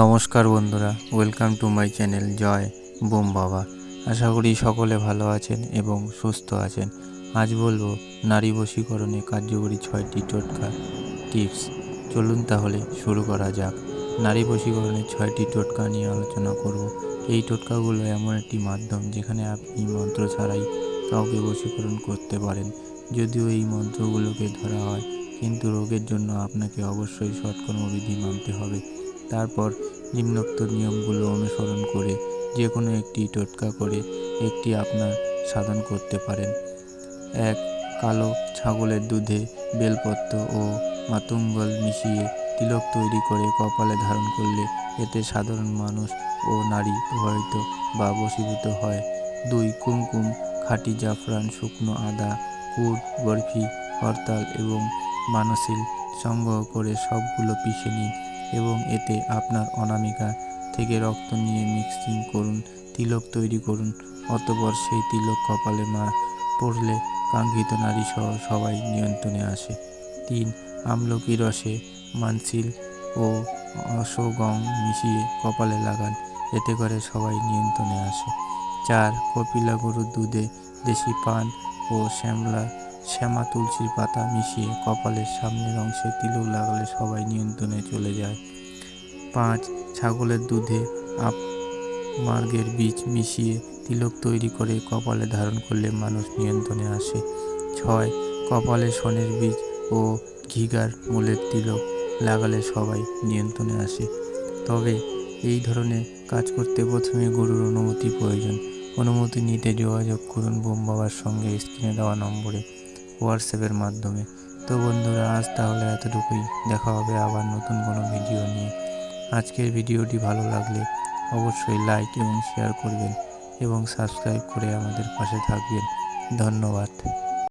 নমস্কার বন্ধুরা welcome to my channel জয় বোম বাবা। আশা করি সকলে ভালো আছেন এবং সুস্থ আছেন। আজ বলব, নারী বশীকরণে কার্যকরী ছয়টি টোটকা টিপস। চলুন তাহলে শুরু করা যাক। নারী বশীকরণের ছয়টি টোটকা নিয়ে আলোচনা করব। এই টোটকাগুলো এমন একটি মাধ্যম যেখানে আপনি মন্ত্র ছাড়াই কাউকে বশীকরণ করতে পারেন। যদিও এই মন্ত্রগুলোকে ধরা হয়, কিন্তু রোগের জন্য আপনাকে অবশ্যই সৎকর্মবিধি মানতে হবে। তারপর নিম্নোক্ত নিয়মগুলো অনুসরণ করে যে কোনো একটি টোটকা করে একটি আপনার সাধন করতে পারেন। এক, কালো ছাগলের দুধে বেলপত্র ও মাতুঙ্গল মিশিয়ে তিলক তৈরি করে কপালে ধারণ করলে এতে সাধারণ মানুষ ও নারী প্রভাবিত বা বশীভূত হয়। দুই, কুমকুম, খাঁটি জাফরান, শুকনো আদা কুট বরফি, হরতাল এবং মানসিল সংগ্রহ করে সবগুলো পিষে নিন। এবং এতে আপনার অনামিকা থেকে রক্ত নিয়ে মিক্সিং করুন, তিলক তৈরি করুন, অতপর সেই তিলক কপালে মা পড়লে কাঙ্ক্ষিত নারী সহ সবাই নিয়ন্ত্রণে আসে। তিন, আমলকি রসে মানসিল ও অশ্বগং মিশিয়ে কপালে লাগান, এতে করে সবাই নিয়ন্ত্রণে আসে। চার কপিলা গরুর দুধে দেশি পান ও শ্যামলা শ্যামা তুলসীর পাতা মিশিয়ে কপালের সামনের অংশে তিলক লাগালে সবাই নিয়ন্ত্রণে চলে যায়। পাঁচ, ছাগলের দুধে আপ মার্গের বীজ মিশিয়ে তিলক তৈরি করে কপালে ধারণ করলে মানুষ নিয়ন্ত্রণে আসে। ছয়, কপালে সনের বীজ ও ঘিগার মূলের তিলক লাগালে সবাই নিয়ন্ত্রণে আসে। তবে এই ধরনের কাজ করতে প্রথমে গরুর অনুমতি প্রয়োজন। অনুমতি নিতে যোগাযোগ করুন বোম বাবার সঙ্গে স্ক্রিনে দেওয়া নম্বরে। হোয়াটসঅ্যাপের মাধ্যমে। তো বন্ধুরা, আজ তাহলে এতটুকুই। দেখা হবে আবার নতুন কোনো ভিডিও নিয়ে। আজকের ভিডিওটি ভালো লাগলে অবশ্যই লাইক এবং শেয়ার করবেন এবং সাবস্ক্রাইব করে আমাদের পাশে থাকবেন। ধন্যবাদ।